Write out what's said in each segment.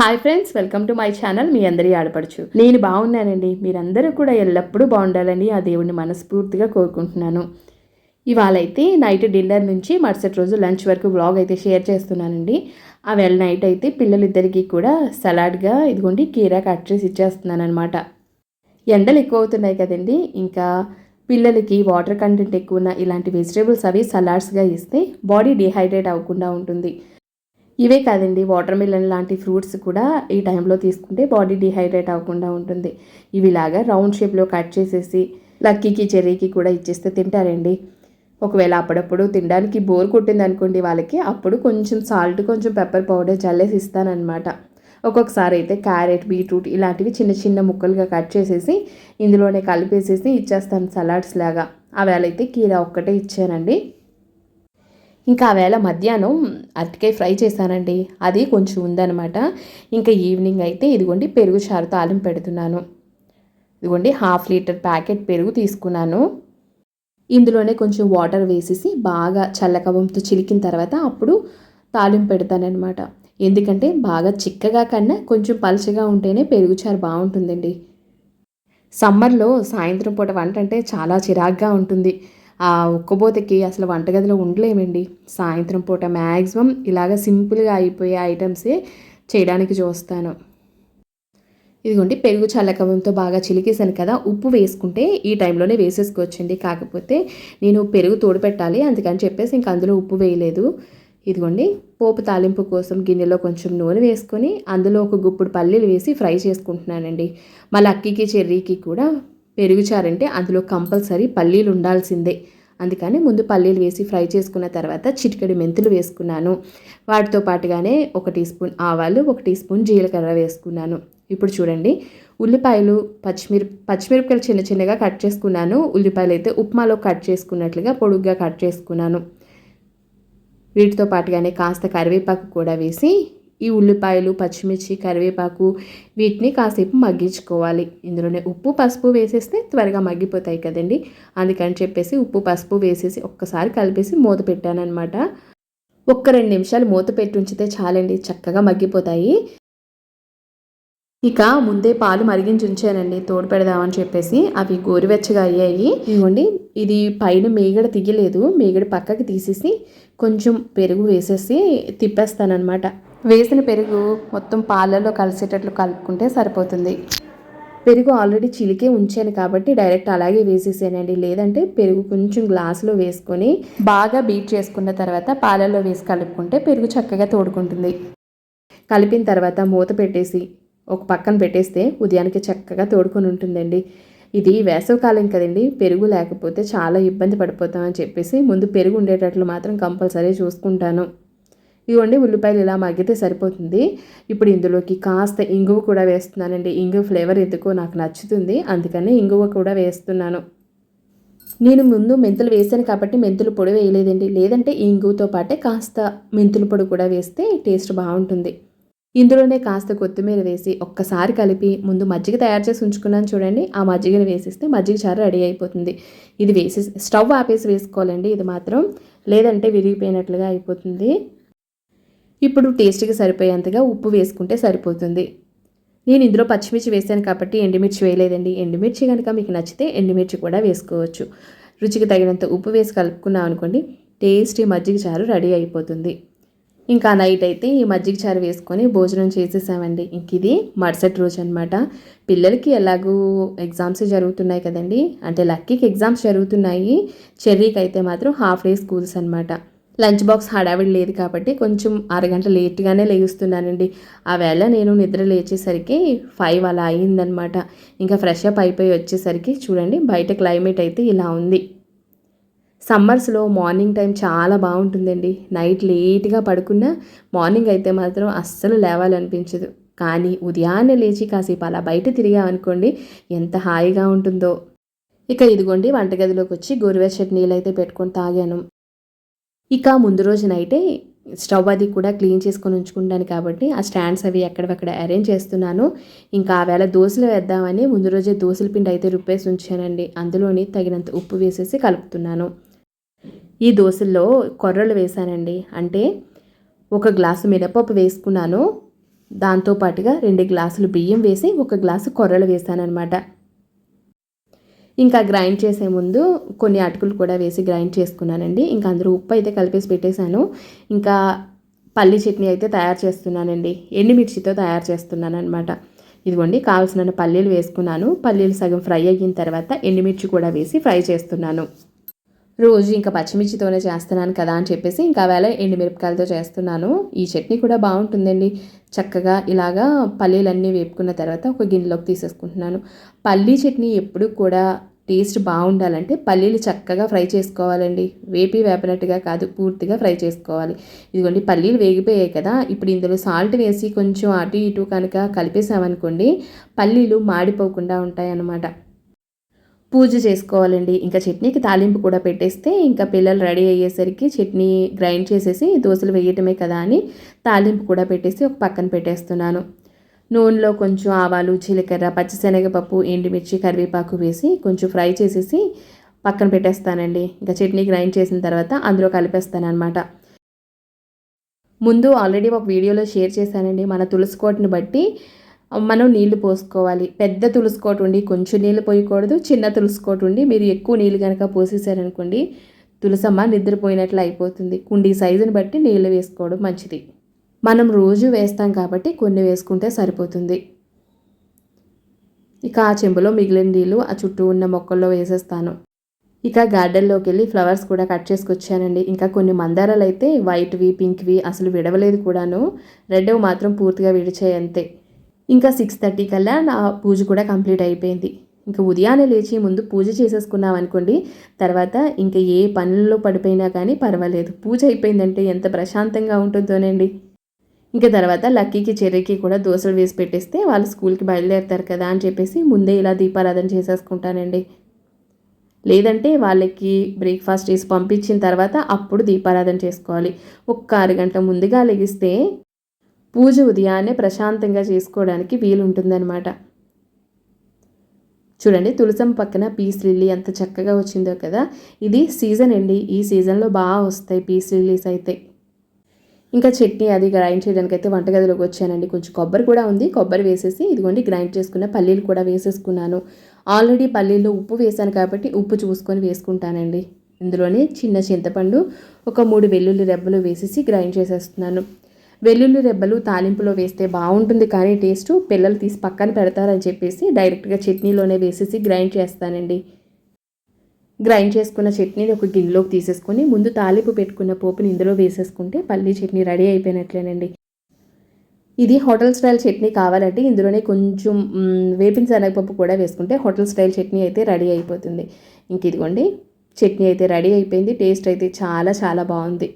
Hi friends welcome to my channel మీ అందరి ఆడపడుచు. నేను బాగున్నానండి. మీరందరూ కూడా ఎల్లప్పుడూ బాగుండాలని ఆ దేవుడిని మనస్ఫూర్తిగా కోరుకుంటున్నాను. ఇవాళ అయితే నైట్ డిన్నర్ నుంచి మరుసటి రోజు లంచ్ వరకు బ్లాగ్ అయితే షేర్ చేస్తున్నానండి. ఆ వేళ నైట్ అయితే పిల్లలిద్దరికీ కూడా సలాడ్గా ఇదిగోండి కీరా కట్ చేసి ఇచ్చేస్తున్నాను అనమాట ఎండలు ఎక్కువ అవుతున్నాయి కదండి. ఇంకా పిల్లలకి వాటర్ కంటెంట్ ఎక్కువ ఉన్న ఇలాంటి వెజిటేబుల్స్ అవి సలాడ్స్గా ఇస్తే బాడీ డిహైడ్రేట్ అవ్వకుండా ఉంటుంది. ఇవే కాదండి వాటర్ మిలన్ లాంటి ఫ్రూట్స్ కూడా ఈ టైంలో తీసుకుంటే బాడీ డిహైడ్రేట్ అవ్వకుండా ఉంటుంది. ఇవిలాగా రౌండ్ షేప్లో కట్ చేసేసి లక్కీకి చెర్రీకి కూడా ఇచ్చేస్తే తింటారండి. ఒకవేళ అప్పుడప్పుడు తినడానికి బోర్ కొట్టింది అనుకోండి వాళ్ళకి అప్పుడు కొంచెం సాల్ట్ కొంచెం పెప్పర్ పౌడర్ చల్లేసి ఇస్తానన్నమాట. ఒక్కొక్కసారి అయితే క్యారెట్ బీట్రూట్ ఇలాంటివి చిన్న చిన్న ముక్కలుగా కట్ చేసేసి ఇందులోనే కలిపేసేసి ఇచ్చేస్తాను సలాడ్స్ లాగా. ఆ వేళ అయితే కీర ఒక్కటే ఇచ్చానండి. ఇంకా ఆ వేళ మధ్యాహ్నం అరటికాయ ఫ్రై చేశానండి. అది కొంచెం ఉందనమాట ఇంకా ఈవినింగ్ అయితే ఇదిగోండి పెరుగు చారు తాలింపు పెడుతున్నాను. ఇదిగోండి హాఫ్ లీటర్ ప్యాకెట్ పెరుగు తీసుకున్నాను. ఇందులోనే కొంచెం వాటర్ వేసేసి బాగా చల్లకవంతో చిలికిన తర్వాత అప్పుడు తాలింపు పెడతానమాట ఎందుకంటే బాగా చిక్కగా కన్నా కొంచెం పలుచగా ఉంటేనే పెరుగు చారు బాగుంటుందండి. సమ్మర్లో సాయంత్రం పూట వంట అంటే చాలా చిరాగ్గా ఉంటుంది. ఆ ఉక్కబోతకి అసలు వంటగదిలో ఉండలేమండి. సాయంత్రం పూట మ్యాక్సిమం ఇలాగ సింపుల్గా అయిపోయే ఐటమ్సే చేయడానికి చూస్తాను. ఇదిగోండి పెరుగు చల్లకవంతో బాగా చిలికేసాను కదా ఉప్పు వేసుకుంటే ఈ టైంలోనే వేసేసుకోవచ్చండి. కాకపోతే నేను పెరుగు తోడు పెట్టాలి అందుకని చెప్పేసి ఇంక అందులో ఉప్పు వేయలేదు. ఇదిగోండి పోపు తాలింపు కోసం గిన్నెలో కొంచెం నూనె వేసుకొని అందులో ఒక గుప్పుడు పల్లీలు వేసి ఫ్రై చేసుకుంటున్నానండి. మళ్ళీ అక్కికి చెర్రీకి కూడా పెరుగు చారంటే అందులో కంపల్సరీ పల్లీలు ఉండాల్సిందే. అందుకని ముందు పల్లీలు వేసి ఫ్రై చేసుకున్న తర్వాత చిటికెడు మెంతులు వేసుకున్నాను. వాటితో పాటుగానే ఒక టీ స్పూన్ ఆవాలు ఒక టీ స్పూన్ జీలకర్ర వేసుకున్నాను. ఇప్పుడు చూడండి ఉల్లిపాయలు పచ్చిమిర పచ్చిమిరపకాయలు చిన్న చిన్నగా కట్ చేసుకున్నాను. ఉల్లిపాయలు అయితే ఉప్మాలో కట్ చేసుకున్నట్లుగా పొడుగ్గా కట్ చేసుకున్నాను. వీటితో పాటుగానే కాస్త కరివేపాకు కూడా వేసి ఈ ఉల్లిపాయలు పచ్చిమిర్చి కరివేపాకు వీటిని కాసేపు మగ్గించుకోవాలి. ఇందులోనే ఉప్పు పసుపు వేసేస్తే త్వరగా మగ్గిపోతాయి కదండి. అందుకని చెప్పేసి ఉప్పు పసుపు వేసేసి ఒక్కసారి కలిపేసి మూత పెట్టానమాట ఒక్క రెండు నిమిషాలు మూత పెట్టి ఉంచితే చాలండి చక్కగా మగ్గిపోతాయి. ఇక ముందే పాలు మరిగించి ఉంచానండి తోడు పెడదామని చెప్పేసి. అవి గోరువెచ్చగా అయ్యాయి. ఇవ్వండి ఇది పైన మేగడ తీయలేదు మేగడ పక్కకి తీసేసి కొంచెం పెరుగు వేసేసి తిప్పేస్తానమాట వేసిన పెరుగు మొత్తం పాలలో కలిసేటట్లు కలుపుకుంటే సరిపోతుంది. పెరుగు ఆల్రెడీ చిలికే ఉంచాను కాబట్టి డైరెక్ట్ అలాగే వేసేసానండి. లేదంటే పెరుగు కొంచెం గ్లాసులో వేసుకొని బాగా బీట్ చేసుకున్న తర్వాత పాలల్లో వేసి కలుపుకుంటే పెరుగు చక్కగా తోడుకుంటుంది. కలిపిన తర్వాత మూత పెట్టేసి ఒక పక్కన పెట్టేస్తే ఉదయానికి చక్కగా తోడుకొని ఉంటుందండి. ఇది వేసవకాలం కదండి. పెరుగు లేకపోతే చాలా ఇబ్బంది పడిపోతామని చెప్పేసి ముందు పెరుగు ఉండేటట్లు మాత్రం కంపల్సరీ చూసుకుంటాను. ఇవ్వండి ఉల్లిపాయలు ఇలా మగ్గితే సరిపోతుంది. ఇప్పుడు ఇందులోకి కాస్త ఇంగువ కూడా వేస్తున్నానండి. ఇంగువ ఫ్లేవర్ ఎందుకో నాకు నచ్చుతుంది. అందుకని ఇంగువ కూడా వేస్తున్నాను. నేను ముందు మెంతులు వేసాను కాబట్టి మెంతులు పొడి వేయలేదండి. లేదంటే ఇంగువతో పాటే కాస్త మెంతుల పొడి కూడా వేస్తే టేస్ట్ బాగుంటుంది. ఇందులోనే కాస్త కొత్తిమీర వేసి ఒక్కసారి కలిపి ముందు మజ్జిగ తయారు చేసి ఉంచుకున్నాను చూడండి. ఆ మజ్జిగను వేసిస్తే మజ్జిగ చారు రెడీ అయిపోతుంది. ఇది వేసి స్టవ్ ఆపేసి వేసుకోవాలండి. ఇది మాత్రం లేదంటే విరిగిపోయినట్లుగా అయిపోతుంది. ఇప్పుడు టేస్ట్కి సరిపోయేంతగా ఉప్పు వేసుకుంటే సరిపోతుంది. నేను ఇందులో పచ్చిమిర్చి వేసాను కాబట్టి ఎండుమిర్చి వేయలేదండి. ఎండుమిర్చి కనుక మీకు నచ్చితే ఎండుమిర్చి కూడా వేసుకోవచ్చు. రుచికి తగినంత ఉప్పు వేసి కలుపుకున్నాం అనుకోండి టేస్టీ మజ్జిగ చారు రెడీ అయిపోతుంది. ఇంకా నైట్ అయితే ఈ మజ్జిగ చారు వేసుకొని భోజనం చేసేసామండి. ఇంక ఇది మరుసటి రోజు అనమాట పిల్లలకి ఎలాగూ ఎగ్జామ్స్ జరుగుతున్నాయి కదండి. అంటే లక్కీకి ఎగ్జామ్స్ జరుగుతున్నాయి. చెర్రీకి అయితే మాత్రం హాఫ్ డే స్కూల్స్ అనమాట లంచ్ బాక్స్ హడావిడి లేదు కాబట్టి కొంచెం అరగంట లేట్గానే లేస్తున్నానండి. ఆ వేళ నేను నిద్ర లేచేసరికి ఫైవ్ అలా అయిందనమాట. ఇంకా ఫ్రెష్ అప్ అయిపోయి వచ్చేసరికి చూడండి బయట క్లైమేట్ అయితే ఇలా ఉంది. సమ్మర్స్లో మార్నింగ్ టైం చాలా బాగుంటుందండి. నైట్ లేట్గా పడుకున్నా మార్నింగ్ అయితే మాత్రం అస్సలు లేవాలనిపించదు. కానీ ఉదయాన్నే లేచి కాసేపు అలా బయట తిరిగామనుకోండి ఎంత హాయిగా ఉంటుందో. ఇక ఇదిగోండి వంటగదిలోకి వచ్చి గోరువెచ్చటి నీళ్ళు అయితే పెట్టుకొని తాగాను. ఇక ముందు రోజునైతే స్టవ్ అది కూడా క్లీన్ చేసుకొని ఉంచుకుంటాను కాబట్టి ఆ స్టాండ్స్ అవి ఎక్కడెక్కడ అరేంజ్ చేస్తున్నాను. ఇంకా ఆ వేళ దోశలు వేద్దామని ముందు రోజే దోశల పిండి అయితే రుప్పేసి ఉంచానండి. అందులోని తగినంత ఉప్పు వేసేసి కలుపుతున్నాను. ఈ దోశల్లో కొర్రలు వేసానండి. అంటే ఒక గ్లాసు మినపప్పు వేసుకున్నాను. దాంతో పాటుగా రెండు గ్లాసులు బియ్యం వేసి ఒక గ్లాసు కొర్రలు వేసాను అనమాట ఇంకా గ్రైండ్ చేసే ముందు కొన్ని అటుకులు కూడా వేసి గ్రైండ్ చేసుకున్నానండి. ఇంకా అందరూ ఉప్పు అయితే కలిపేసి పెట్టేశాను. ఇంకా పల్లి చట్నీ అయితే తయారు చేస్తున్నానండి. ఎండుమిర్చితో తయారు చేస్తున్నాను అనమాట ఇదిగోండి కావాల్సిన పల్లీలు వేసుకున్నాను. పల్లీలు సగం ఫ్రై అయిన తర్వాత ఎండుమిర్చి కూడా వేసి ఫ్రై చేస్తున్నాను. రోజు ఇంకా పచ్చిమిర్చితోనే చేస్తున్నాను కదా అని చెప్పేసి ఇంకా వేళ ఎండుమిరపకాయలతో చేస్తున్నాను. ఈ చట్నీ కూడా బాగుంటుందండి. చక్కగా ఇలాగా పల్లీలన్నీ వేపుకున్న తర్వాత ఒక గిన్నెలోకి తీసేసుకుంటున్నాను. పల్లీ చట్నీ ఎప్పుడు కూడా టేస్ట్ బాగుండాలంటే పల్లీలు చక్కగా ఫ్రై చేసుకోవాలండి. వేపి వేపినట్టుగా కాదు పూర్తిగా ఫ్రై చేసుకోవాలి. ఇదిగోండి పల్లీలు వేగిపోయాయి కదా. ఇప్పుడు ఇందులో సాల్ట్ వేసి కొంచెం అటు ఇటు కనుక కలిపేసామనుకోండి పల్లీలు మాడిపోకుండా ఉంటాయి అన్నమాట పూజ చేసుకోవాలండి. ఇంకా చట్నీకి తాలింపు కూడా పెట్టేస్తే ఇంకా పిల్లలు రెడీ అయ్యేసరికి చట్నీ గ్రైండ్ చేసేసి దోశలు వేయటమే కదా అని తాలింపు కూడా పెట్టేసి ఒక పక్కన పెట్టేస్తున్నాను. నూనెలో కొంచెం ఆవాలు జీలకర్ర పచ్చిశనగపప్పు ఎండుమిర్చి కరివేపాకు వేసి కొంచెం ఫ్రై చేసేసి పక్కన పెట్టేస్తానండి. ఇంకా చట్నీ గ్రైండ్ చేసిన తర్వాత అందులో కలిపేస్తాను అనమాట ముందు ఆల్రెడీ ఒక వీడియోలో షేర్ చేశానండి. మన తులసి కోటను బట్టి మనం నీళ్ళు పోసుకోవాలి. పెద్ద తులసికోట ఉండి కొంచెం నీళ్ళు పోయకూడదు. చిన్న తులసికోట ఉండి మీరు ఎక్కువ నీళ్ళు కనుక పోసేసారనుకోండి తులసమ్మ నిద్రపోయినట్లు అయిపోతుంది. కుండీ సైజుని బట్టి నీళ్ళు వేసుకోవడం మంచిది. మనం రోజు వేస్తాం కాబట్టి కొన్ని వేసుకుంటే సరిపోతుంది. ఇక ఆ చెంబులో మిగిలిన నీళ్ళు ఆ చుట్టూ ఉన్న మొక్కల్లో వేసేస్తాను. ఇక గార్డెన్లోకి వెళ్ళి ఫ్లవర్స్ కూడా కట్ చేసుకొచ్చానండి. ఇంకా కొన్ని మందారాలు అయితే వైట్వి పింక్వి అసలు విడవలేదు కూడాను. రెడ్ మాత్రం పూర్తిగా విడిచాయి అంతే ఇంకా సిక్స్ థర్టీ కల్లా నా పూజ కూడా కంప్లీట్ అయిపోయింది. ఇంకా ఉదయాన్నే లేచి ముందు పూజ చేసేసుకున్నాం అనుకోండి తర్వాత ఇంకా ఏ పనుల్లో పడిపోయినా కానీ పర్వాలేదు. పూజ అయిపోయిందంటే ఎంత ప్రశాంతంగా ఉంటుందోనండి. ఇంకా తర్వాత లక్కీకి చెర్రీకి కూడా దోశలు వేసి పెట్టేస్తే వాళ్ళు స్కూల్కి బయలుదేరుతారు కదా అని చెప్పేసి ముందే ఇలా దీపారాధన చేసేసుకుంటానండి. లేదంటే వాళ్ళకి బ్రేక్ఫాస్ట్ చేసి పంపించిన తర్వాత అప్పుడు దీపారాధన చేసుకోవాలి. ఒక్క అరగంట ముందుగా లెగిస్తే పూజ ఉదయాన్నే ప్రశాంతంగా చేసుకోవడానికి వీలుంటుందన్నమాట. చూడండి తులసం పక్కన పీస్ లిల్లీ ఎంత చక్కగా వచ్చిందో కదా. ఇది సీజన్ అండి. ఈ సీజన్లో బాగా వస్తాయి పీస్ లిల్లీస్ అయితే. ఇంకా చట్నీ అది గ్రైండ్ చేయడానికి అయితే వంటగదిలోకి వచ్చానండి. కొంచెం కొబ్బరి కూడా ఉంది. కొబ్బరి వేసేసి ఇదిగోండి గ్రైండ్ చేసుకున్న పల్లీలు కూడా వేసేసుకున్నాను. ఆల్రెడీ పల్లీల్లో ఉప్పు వేసాను కాబట్టి ఉప్పు చూసుకొని వేసుకుంటానండి. ఇందులోనే చిన్న చింతపండు ఒక మూడు వెల్లుల్లి రెబ్బలు వేసేసి గ్రైండ్ చేసేస్తున్నాను. వెల్లుల్లి రెబ్బలు తాలింపులో వేస్తే బాగుంటుంది కానీ టేస్ట్ పిల్లలు తీసి పక్కన పెడతారని చెప్పేసి డైరెక్ట్గా చట్నీలోనే వేసేసి గ్రైండ్ చేస్తానండి. గ్రైండ్ చేసుకున్న చట్నీని ఒక గిన్నెలోకి తీసేసుకొని ముందు తాలింపు పెట్టుకున్న పోపుని ఇందులో వేసేసుకుంటే పల్లీ చట్నీ రెడీ అయిపోయినట్లేనండి. ఇది హోటల్ స్టైల్ చట్నీ కావాలంటే ఇందులోనే కొంచెం వేపిన శనగపప్పు కూడా వేసుకుంటే హోటల్ స్టైల్ చట్నీ అయితే రెడీ అయిపోతుంది. ఇంక ఇదిగోండి చట్నీ అయితే రెడీ అయిపోయింది టేస్ట్ అయితే చాలా చాలా బాగుంది.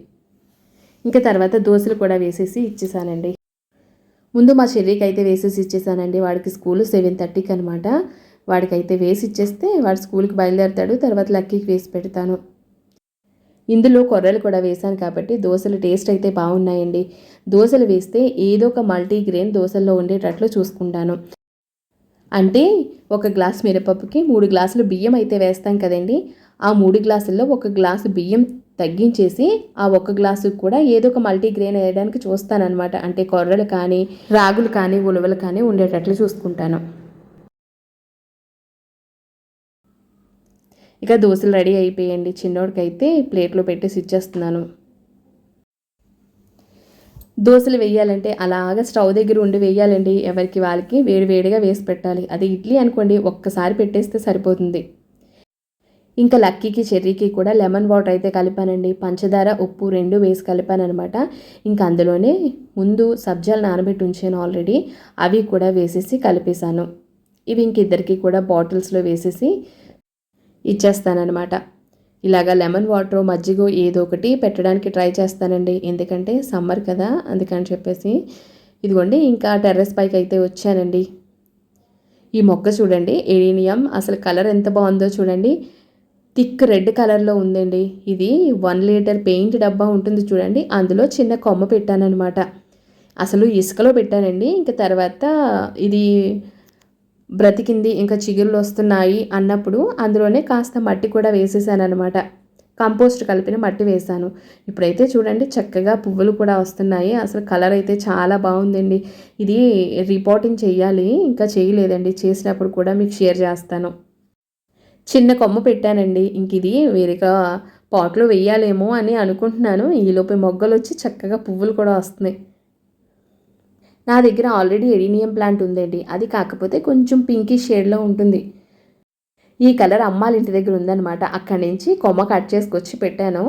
ఇంకా తర్వాత దోశలు కూడా వేసేసి ఇచ్చేసానండి. ముందు మా చెర్రీకి అయితే వేసేసి ఇచ్చేసానండి. వాడికి స్కూల్ సెవెన్ థర్టీకి అనమాట వాడికైతే వేసి ఇచ్చేస్తే వాడు స్కూల్కి బయలుదేరుతాడు. తర్వాత లక్కీకి వేసి పెడతాను. ఇందులో కొర్రలు కూడా వేశాను కాబట్టి దోశలు టేస్ట్ అయితే బాగున్నాయండి. దోశలు వేస్తే ఏదో ఒక మల్టీగ్రెయిన్ దోశల్లో ఉండేటట్లు చూసుకుంటాను. అంటే ఒక గ్లాస్ మిరపప్పుకి మూడు గ్లాసులు బియ్యం అయితే వేస్తాం కదండి. ఆ మూడు గ్లాసుల్లో ఒక గ్లాసు బియ్యం తగ్గించేసి ఆ ఒక్క గ్లాసు కూడా ఏదో ఒక మల్టీగ్రెయిన్ వేయడానికి చూస్తానన్నమాట. అంటే కొర్రలు కానీ రాగులు కానీ ఉలవలు కానీ ఉండేటట్లు చూసుకుంటాను. ఇక దోశలు రెడీ అయిపోయండి. చిన్నోడికైతే అయితే ప్లేట్లో పెట్టేసి ఇచ్చేస్తున్నాను దోశలు వేయాలంటే అలాగ స్టవ్ దగ్గర ఉండి వేయాలండి. ఎవరికి వాళ్ళకి వేడి వేడిగా వేసి పెట్టాలి. అది ఇడ్లీ అనుకోండి ఒక్కసారి పెట్టేస్తే సరిపోతుంది. ఇంకా లక్కీకి చెర్రీకి కూడా లెమన్ వాటర్ అయితే కలిపానండి. పంచదార ఉప్పు రెండు వేసి కలిపాను అనమాట ఇంకా అందులోనే ముందు సబ్జాలు నానబెట్టి ఉంచాను ఆల్రెడీ. అవి కూడా వేసేసి కలిపేశాను. ఇవి ఇంక ఇద్దరికి కూడా బాటిల్స్లో వేసేసి ఇచ్చేస్తానమాట ఇలాగా లెమన్ వాటర్ మజ్జిగ ఏదో ఒకటి పెట్టడానికి ట్రై చేస్తానండి. ఎందుకంటే సమ్మర్ కదా అందుకని చెప్పేసి. ఇదిగోండి ఇంకా టెర్రస్ పైకి అయితే వచ్చానండి. ఈ మొక్క చూడండి ఎరీనియం అసలు కలర్ ఎంత బాగుందో చూడండి. థిక్ రెడ్ కలర్లో ఉందండి. ఇది వన్ లీటర్ పెయింట్ డబ్బా ఉంటుంది చూడండి. అందులో చిన్న కొమ్మ పెట్టానమాట అసలు ఇసుకలో పెట్టానండి. ఇంకా తర్వాత ఇది బ్రతికింది ఇంకా చిగురులు వస్తున్నాయి అన్నప్పుడు అందులోనే కాస్త మట్టి కూడా వేసేసానమాట అనమాట కంపోస్ట్ కలిపిన మట్టి వేశాను ఇప్పుడైతే చూడండి చక్కగా పువ్వులు కూడా వస్తున్నాయి. అసలు కలర్ అయితే చాలా బాగుందండి. ఇది రిపోర్టింగ్ చేయాలి ఇంకా చేయలేదండి చేసినప్పుడు కూడా మీకు షేర్ చేస్తాను. చిన్న కొమ్మ పెట్టానండి. ఇంక ఇది వేరేగా పాట్లో వెయ్యాలేమో అని అనుకుంటున్నాను. ఈలోపు మొగ్గలు వచ్చి చక్కగా పువ్వులు కూడా వస్తున్నాయి. నా దగ్గర ఆల్రెడీ ఎడీనియం ప్లాంట్ ఉందండి. అది కాకపోతే కొంచెం పింకీ షేడ్లో ఉంటుంది. ఈ కలర్ అమ్మాళ్ళ ఇంటి దగ్గర ఉందన్నమాట. అక్కడి నుంచి కొమ్మ కట్ చేసుకొచ్చి పెట్టాను.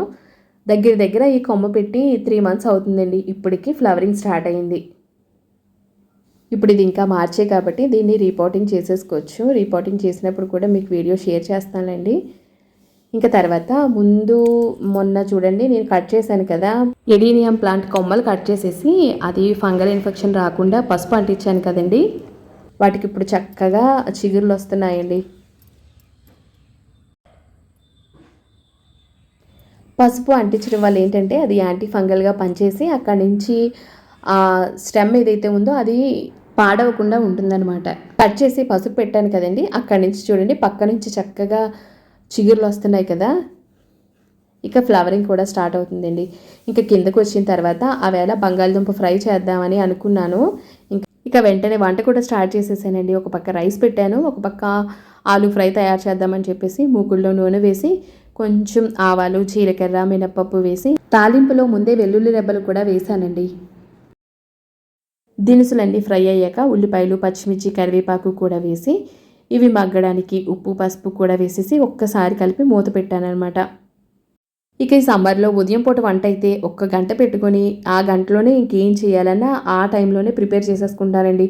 దగ్గర దగ్గర ఈ కొమ్మ పెట్టి త్రీ మంత్స్ అవుతుందండి. ఇప్పటికి ఫ్లవరింగ్ స్టార్ట్ అయింది. ఇప్పుడు ఇది ఇంకా మార్చే కాబట్టి దీన్ని రిపోర్టింగ్ చేసేసుకోవచ్చు. రిపోర్టింగ్ చేసినప్పుడు కూడా మీకు వీడియో షేర్ చేస్తానండి. ఇంకా తర్వాత ముందు మొన్న చూడండి నేను కట్ చేశాను కదా. ఎడీనియం ప్లాంట్ కొమ్మలు కట్ చేసేసి అది ఫంగల్ ఇన్ఫెక్షన్ రాకుండా పసుపు అంటించాను కదండి. వాటికి ఇప్పుడు చక్కగా చిగుర్లు వస్తున్నాయండి. పసుపు అంటించడం వల్ల ఏంటంటే అది యాంటీ ఫంగల్గా పనిచేసి అక్కడి నుంచి ఆ స్టెమ్ ఏదైతే ఉందో అది పాడవకుండా ఉంటుందన్నమాట. కట్ చేసి పసుపు పెట్టాను కదండి. అక్కడి నుంచి చూడండి పక్క నుంచి చక్కగా చిగుర్లు వస్తున్నాయి కదా. ఇక ఫ్లవరింగ్ కూడా స్టార్ట్ అవుతుందండి. ఇంకా కిందకు వచ్చిన తర్వాత ఆవేళ బంగాళదుంప ఫ్రై చేద్దామని అనుకున్నాను. ఇంకా ఇక వెంటనే వంట కూడా స్టార్ట్ చేసేసానండి. ఒక పక్క రైస్ పెట్టాను ఒక పక్క ఆలు ఫ్రై తయారు చేద్దామని చెప్పేసి మూకుల్లో నూనె వేసి కొంచెం ఆవాలు జీలకర్ర మినప్పప్పు వేసి తాలింపులో ముందే వెల్లుల్లి రెబ్బలు కూడా వేసానండి. దినుసులన్నీ ఫ్రై అయ్యాక ఉల్లిపాయలు పచ్చిమిర్చి కరివేపాకు కూడా వేసి ఇవి మగ్గడానికి ఉప్పు పసుపు కూడా వేసేసి ఒక్కసారి కలిపి మూత పెట్టానమాట ఇక ఈ సమ్మర్లో ఉదయం పూట వంట అయితే ఒక్క గంట పెట్టుకొని ఆ గంటలోనే ఇంకేం చేయాలన్నా ఆ టైంలోనే ప్రిపేర్ చేసేసుకుంటారండి.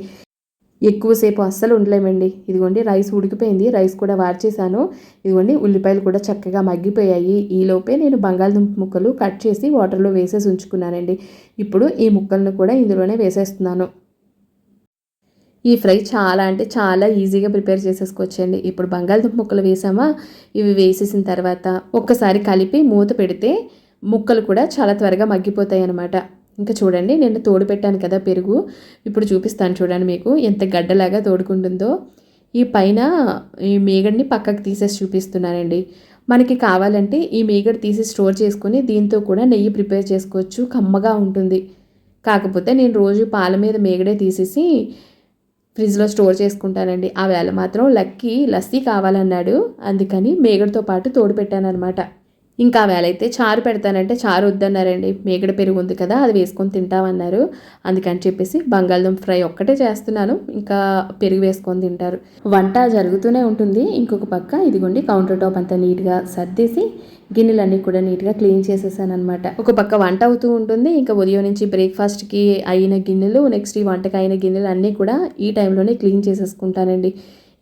ఎక్కువసేపు అస్సలు ఉండలేమండి. ఇదిగోండి రైస్ ఉడికిపోయింది. రైస్ కూడా వార్చేసాను ఇదిగోండి ఉల్లిపాయలు కూడా చక్కగా మగ్గిపోయాయి. ఈలోపే నేను బంగాళదుంప ముక్కలు కట్ చేసి వాటర్లో వేసేసి ఉంచుకున్నానండి. ఇప్పుడు ఈ ముక్కలను కూడా ఇందులోనే వేసేస్తున్నాను. ఈ ఫ్రై చాలా అంటే చాలా ఈజీగా ప్రిపేర్ చేసేసుకోవచ్చండి. ఇప్పుడు బంగాళదుంప ముక్కలు వేసామా? ఇవి వేసేసిన తర్వాత ఒక్కసారి కలిపి మూత పెడితే ముక్కలు కూడా చాలా త్వరగా మగ్గిపోతాయి అన్నమాట ఇంకా చూడండి నేను తోడు పెట్టాను కదా పెరుగు. ఇప్పుడు చూపిస్తాను చూడండి మీకు ఎంత గడ్డలాగా తోడుకుంటుందో. ఈ పైన ఈ మేగడిని పక్కకు తీసేసి చూపిస్తున్నానండి. మనకి కావాలంటే ఈ మేగడ తీసి స్టోర్ చేసుకొని దీంతో కూడా నెయ్యి ప్రిపేర్ చేసుకోవచ్చు. కమ్మగా ఉంటుంది. కాకపోతే నేను రోజు పాల మీద మేగడే తీసేసి ఫ్రిడ్జ్లో స్టోర్ చేసుకుంటానండి. ఆ వేళ మాత్రం లక్కీ లస్సీ కావాలన్నాడు. అందుకని మేగడతో పాటు తోడు పెట్టాను అనమాట ఇంకా వేళ చారు పెడతానంటే చారు వద్దన్నారండి. మేగడ పెరుగు ఉంది కదా అది వేసుకొని తింటామన్నారు. అందుకని చెప్పేసి బంగాళదుంప ఫ్రై ఒక్కటే చేస్తున్నాను. ఇంకా పెరుగు వేసుకొని తింటారు. వంట జరుగుతూనే ఉంటుంది. ఇంకొక పక్క ఇదిగోండి కౌంటర్ టాప్ అంతా నీట్గా సర్దేసి గిన్నెలన్నీ కూడా నీట్గా క్లీన్ చేసేసాను అనమాట ఒక పక్క వంట అవుతూ ఉంటుంది. ఇంకా ఉదయం నుంచి బ్రేక్ఫాస్ట్కి అయిన గిన్నెలు నెక్స్ట్ ఈ వంటకి అయిన గిన్నెలు అన్నీ కూడా ఈ టైంలోనే క్లీన్ చేసేసుకుంటానండి.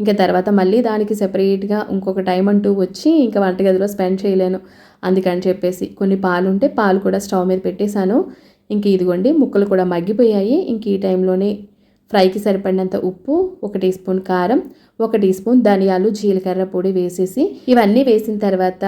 ఇంకా తర్వాత మళ్ళీ దానికి సెపరేట్గా ఇంకొక టైం అంటూ వచ్చి ఇంకా వంటగదిలో స్పెండ్ చేయలేను. అందుకని చెప్పేసి కొన్ని పాలు ఉంటే పాలు కూడా స్టవ్ మీద పెట్టేశాను. ఇంక ఇదిగోండి ముక్కలు కూడా మగ్గిపోయాయి. ఇంక ఈ టైంలోనే ఫ్రైకి సరిపడినంత ఉప్పు ఒక టీ స్పూన్ కారం ఒక టీ స్పూన్ ధనియాలు జీలకర్ర పొడి వేసేసి ఇవన్నీ వేసిన తర్వాత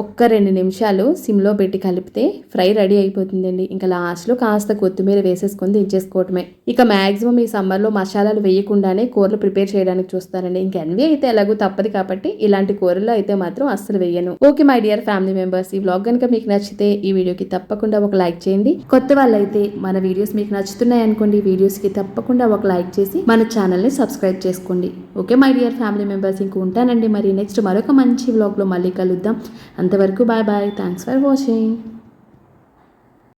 ఒక్క రెండు నిమిషాలు సిమ్లో పెట్టి కలిపితే ఫ్రై రెడీ అయిపోతుందండి. ఇంకా లాస్ట్లో కాస్త కొత్తిమీర వేసేసుకొని దించేసుకోవటమే. ఇక మ్యాక్సిమం ఈ సమ్మర్లో మసాలాలు వేయకుండానే కూరలు ప్రిపేర్ చేయడానికి చూస్తానండి. ఇంకా ఎన్వి అయితే ఎలాగో తప్పదు కాబట్టి ఇలాంటి కూరలు అయితే మాత్రం అస్సలు వేయను. Okay my dear family members ఈ బ్లాగ్ కనుక మీకు నచ్చితే ఈ వీడియోకి తప్పకుండా ఒక లైక్ చేయండి. కొత్త వాళ్ళైతే మన వీడియోస్ మీకు నచ్చుతున్నాయి అనుకోండి వీడియోస్కి తప్పకుండా ఒక లైక్ చేసి మన ఛానల్ని సబ్స్క్రైబ్ చేసుకోండి. Okay my dear family members ఇంక ఉంటానండి. మరి నెక్స్ట్ మరొక మంచి బ్లాగ్లో మళ్ళీ కలుద్దాం. అంతవరకు bye bye. Thanks for watching